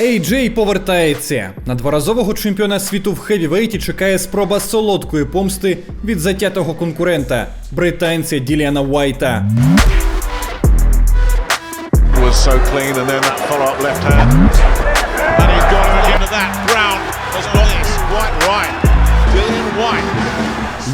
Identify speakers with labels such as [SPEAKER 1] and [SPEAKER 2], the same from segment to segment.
[SPEAKER 1] AJ повертається. На дворазового чемпіона світу в хевівейті чекає спроба солодкої помсти від затятого конкурента британця Діліана Уайта.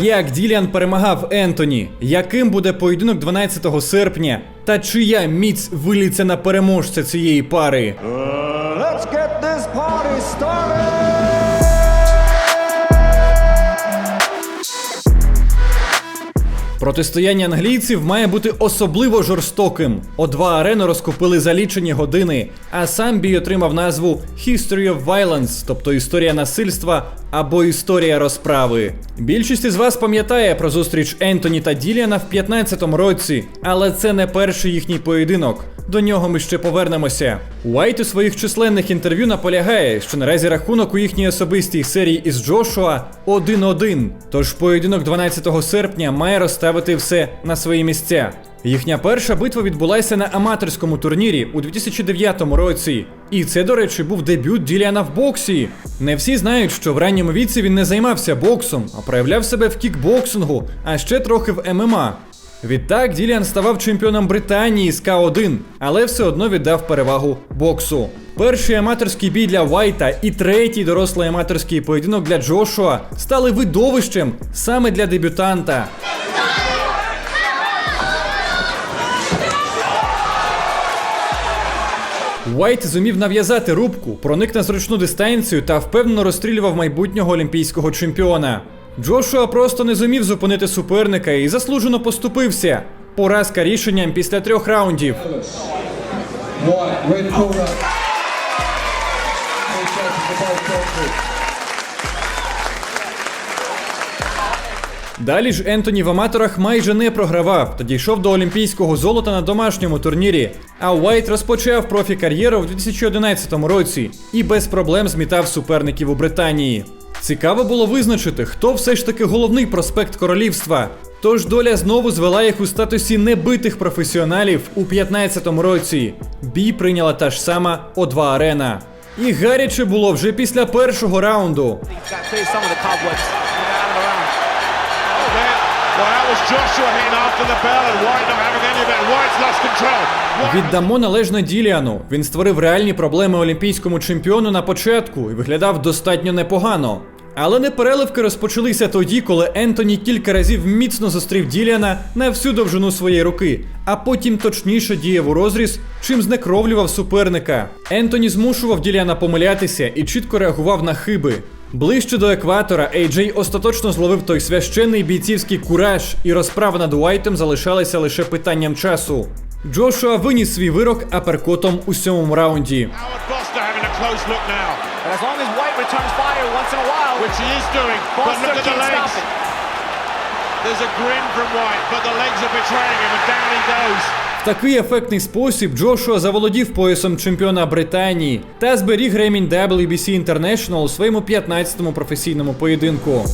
[SPEAKER 1] Як Діліан перемагав Ентоні? Яким буде поєдинок 12 серпня? Та чия міць виліться на переможця цієї пари?
[SPEAKER 2] Let's get this party started!
[SPEAKER 1] Протистояння англійців має бути особливо жорстоким. О2 арену розкупили за лічені години, а сам бій отримав назву History of Violence, тобто історія насильства або історія розправи. Більшість із вас пам'ятає про зустріч Ентоні та Діліана в 15-му році, але це не перший їхній поєдинок. До нього ми ще повернемося. Уайт у своїх численних інтерв'ю наполягає, що наразі рахунок у їхній особистій серії із Джошуа 1-1. Тож поєдинок 12 серпня має розставити все на свої місця. Їхня перша битва відбулася на аматорському турнірі у 2009 році. І це, до речі, був дебют Діліана в боксі. Не всі знають, що в ранньому віці він не займався боксом, а проявляв себе в кікбоксингу, а ще трохи в ММА. Відтак Діліан ставав чемпіоном Британії з К1, але все одно віддав перевагу боксу. Перший аматорський бій для Вайта і третій дорослий аматорський поєдинок для Джошуа стали видовищем саме для дебютанта. Уайт зумів нав'язати рубку, проник на зручну дистанцію та впевнено розстрілював майбутнього олімпійського чемпіона. Джошуа просто не зумів зупинити суперника і заслужено поступився. Поразка рішенням після трьох раундів. Далі ж Ентоні в аматорах майже не програвав та дійшов до олімпійського золота на домашньому турнірі. А Уайт розпочав профі-кар'єру в 2011 році і без проблем змітав суперників у Британії. Цікаво було визначити, хто все ж таки головний проспект королівства. Тож доля знову звела їх у статусі небитих професіоналів у 15-му році. Бій прийняла та ж сама О2 Арена. І гаряче було вже після першого раунду. Віддамо належне Діліану. Він створив реальні проблеми олімпійському чемпіону на початку і виглядав достатньо непогано. Але непереливки розпочалися тоді, коли Ентоні кілька разів міцно зустрів Діліана на всю довжину своєї руки, а потім точніше діяв у розріз, чим знекровлював суперника. Ентоні змушував Діліана помилятися і чітко реагував на хиби. Ближче до екватора AJ остаточно зловив той священний бійцівський кураж, і розправа над Уайтом залишалася лише питанням часу. Джошуа виніс свій вирок аперкотом у сьомому раунді.
[SPEAKER 3] There's a grin from White, but the legs are betraying him, and down he goes.
[SPEAKER 1] В такий ефектний спосіб Джошуа заволодів поясом чемпіона Британії та зберіг ремінь WBC International у своєму 15-му професійному поєдинку.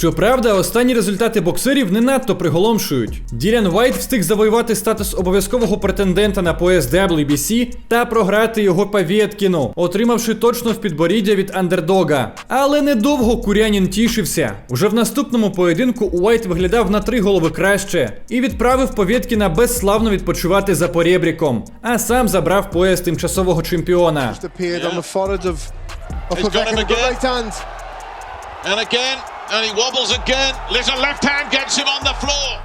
[SPEAKER 1] Щоправда, останні результати боксерів не надто приголомшують. Ділян Вайт встиг завоювати статус обов'язкового претендента на пояс WBC та програти його Павєткіну, отримавши точно в підборіддя від андердога. Але недовго Курянін тішився. Уже в наступному поєдинку Уайт виглядав на три голови краще і відправив Павєткіна безславно відпочивати за порєбріком, а сам забрав пояс тимчасового чемпіона.
[SPEAKER 4] just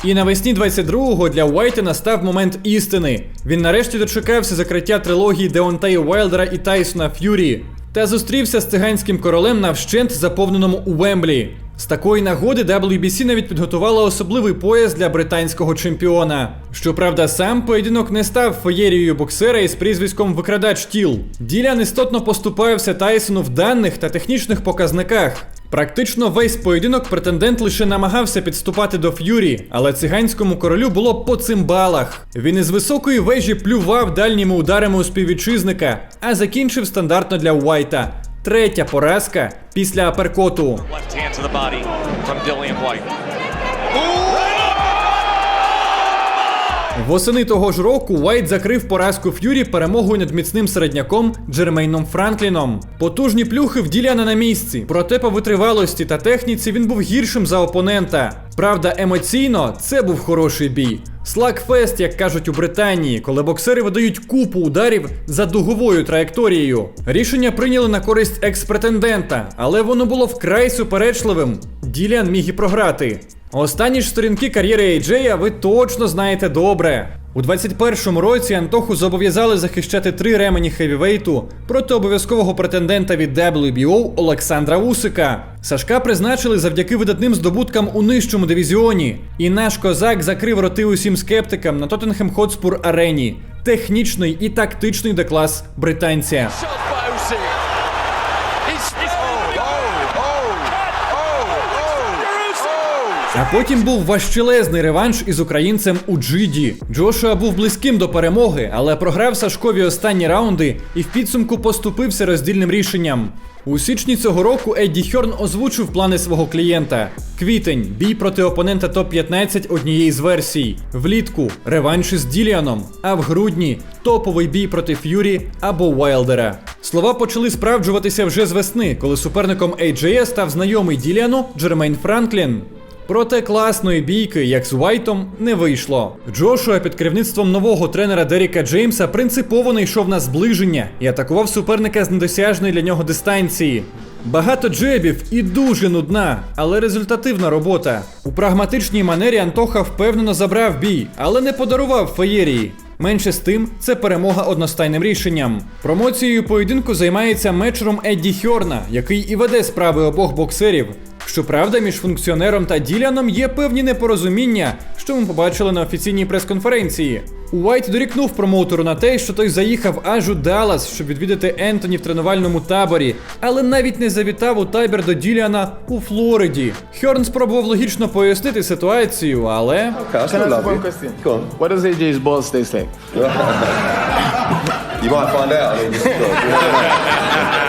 [SPEAKER 1] І навесні 22-го для Уайта настав момент істини. Він нарешті дочекався закриття трилогії Деонтея Уайлдера і Тайсона Ф'юрі та зустрівся з циганським королем на вщент заповненому у Вемблі. З такої нагоди WBC навіть підготувала особливий пояс для британського чемпіона. Щоправда, сам поєдинок не став феєрією боксера із прізвиськом Викрадач тіл. Ділян істотно поступався Тайсону в даних та технічних показниках. Практично весь поєдинок претендент лише намагався підступати до Ф'юрі, але циганському королю було по цимбалах. Він із високої вежі плював дальніми ударами у співвітчизника, а закінчив стандартно для Уайта. Третя поразка після аперкоту. Восени того ж року Уайт закрив поразку Ф'юрі перемогою над міцним середняком Джермейном Франкліном. Потужні плюхи в Діляна на місці, проте по витривалості та техніці він був гіршим за опонента. Правда, емоційно це був хороший бій. Слакфест, як кажуть у Британії, коли боксери видають купу ударів за дуговою траєкторією. Рішення прийняли на користь екс-претендента, але воно було вкрай суперечливим. Діліан міг і програти. Останні ж сторінки кар'єри Ейджея ви точно знаєте добре. У 21-му році Антоху зобов'язали захищати три ремені хевівейту проти обов'язкового претендента від WBO Олександра Усика. Сашка призначили завдяки видатним здобуткам у нижчому дивізіоні. І наш козак закрив роти усім скептикам на Тоттенхем Хотспур арені. Технічний і тактичний деклас британця. А потім був важчелезний реванш із українцем у Джиді. Джошуа був близьким до перемоги, але програв Сашкові останні раунди і в підсумку поступився роздільним рішенням. У січні цього року Едді Хьорн озвучив плани свого клієнта. Квітень бій проти опонента топ-15 однієї з версій. Влітку реванш із Діліаном. А в грудні топовий бій проти Ф'юрі або Уайлдера. Слова почали справджуватися вже з весни, коли суперником AJA став знайомий Діліану Джермейн Франклін. Проте класної бійки, як з Уайтом, не вийшло. Джошуа під керівництвом нового тренера Деріка Джеймса принципово не йшов на зближення і атакував суперника з недосяжної для нього дистанції. Багато джебів і дуже нудна, але результативна робота. У прагматичній манері Антоха впевнено забрав бій, але не подарував феєрії. Менше з тим, це перемога одностайним рішенням. Промоцією поєдинку займається мечером Едді Хьорна, який і веде справи обох боксерів. Щоправда, між функціонером та Діляном є певні непорозуміння, що ми побачили на офіційній прес-конференції. Уайт дорікнув промоутеру на те, що той заїхав аж у Даллас, щоб відвідати Ентоні в тренувальному таборі, але навіть не завітав у табір до Діляна у Флориді. Хьорн спробував логічно пояснити ситуацію, але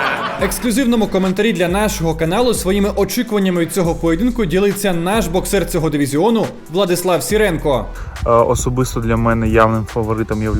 [SPEAKER 1] Ексклюзивному коментарі для нашого каналу своїми очікуваннями від цього поєдинку ділиться наш боксер цього дивізіону Владислав Сіренко.
[SPEAKER 5] Е, Особисто для мене явним фаворитом є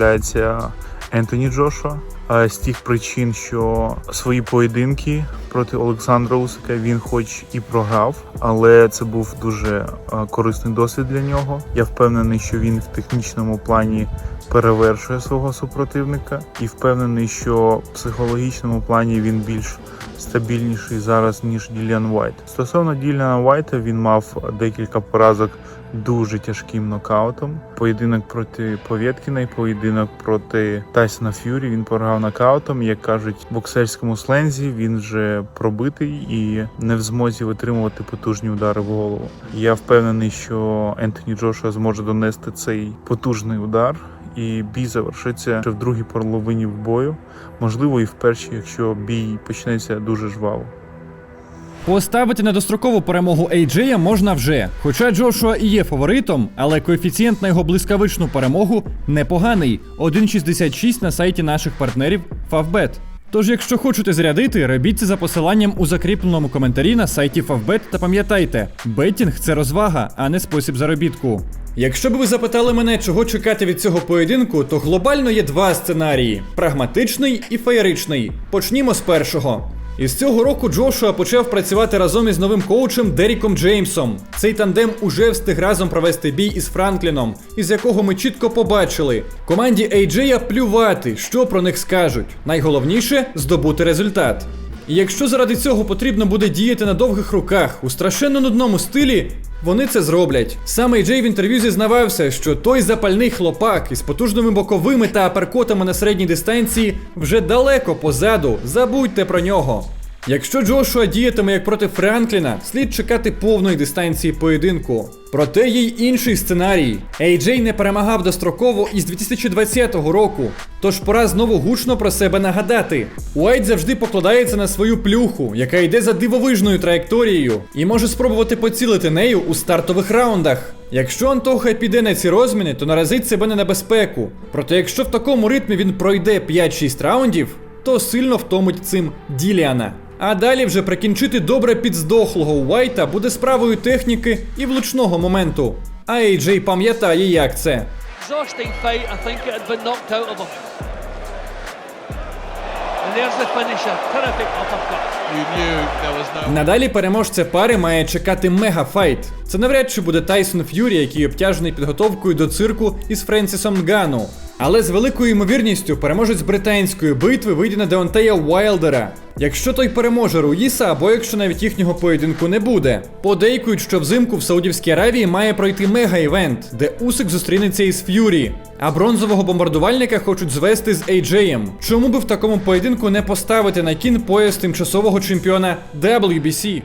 [SPEAKER 5] Ентоні Джошуа. Е, З тих причин, що свої поєдинки проти Олександра Усика він хоч і програв, але це був дуже е, корисний досвід для нього. Я впевнений, що він в технічному плані перевершує свого супротивника, і впевнений, що в психологічному плані він більш стабільніший зараз ніж Діліан Уайт. Стосовно Діліана Уайта, він мав декілька поразок дуже тяжким нокаутом. Поєдинок проти Повєткіна і поєдинок проти Тайсона Ф'юрі. Він програв нокаутом. Як кажуть в боксерському слензі, він вже пробитий і не в змозі витримувати потужні удари в голову. Я впевнений, що Ентоні Джошуа зможе донести цей потужний удар. І бій завершиться ще в другій половині бою, можливо, і в першій, якщо бій почнеться дуже жваво.
[SPEAKER 1] Поставити на дострокову перемогу Ейджея можна вже. Хоча Джошуа і є фаворитом, але коефіцієнт на його блискавичну перемогу непоганий 1,66 на сайті наших партнерів Favbet. Тож, якщо хочете зрядити, робіть це за посиланням у закріпленому коментарі на сайті Favbet та пам'ятайте, беттінг це розвага, а не спосіб заробітку. Якщо б ви запитали мене, чого чекати від цього поєдинку, то глобально є два сценарії: прагматичний і феєричний. Почнімо з першого. Із цього року Джошуа почав працювати разом із новим коучем Деріком Джеймсом. Цей тандем уже встиг разом провести бій із Франкліном, із якого ми чітко побачили. Команді AJ плювати, що про них скажуть. Найголовніше здобути результат. І якщо заради цього потрібно буде діяти на довгих руках у страшенно нудному стилі, вони це зроблять. Саме Джей в інтерв'ю зізнавався, що той запальний хлопак із потужними боковими та аперкотами на середній дистанції вже далеко позаду. Забудьте про нього. Якщо Джошуа діятиме як проти Франкліна, слід чекати повної дистанції поєдинку. Проте є й інший сценарій. AJ не перемагав достроково із 2020 року, тож пора знову гучно про себе нагадати. Уайт завжди покладається на свою плюху, яка йде за дивовижною траєкторією, і може спробувати поцілити нею у стартових раундах. Якщо Антоха піде на ці розміни, то наразить себе на небезпеку. Проте, якщо в такому ритмі він пройде 5-6 раундів, то сильно втомить цим Діліана. А далі вже прикінчити добре підздохлого Уайта буде справою техніки і влучного моменту. А AJ пам'ятає, як це. Надалі переможця пари має чекати мегафайт. Це навряд чи буде Тайсон Ф'юрі, який обтяжений підготовкою до цирку із Френсісом Нгану. Але з великою ймовірністю переможець британської битви вийде на Деонтея Уайлдера. Якщо той переможе Руїса, або якщо навіть їхнього поєдинку не буде. Подейкують, що взимку в Саудівській Аравії має пройти мега-івент, де Усик зустрінеться із Ф'юрі. А бронзового бомбардувальника хочуть звести з AJ-ем. Чому би в такому поєдинку не поставити на кін пояс тимчасового чемпіона WBC?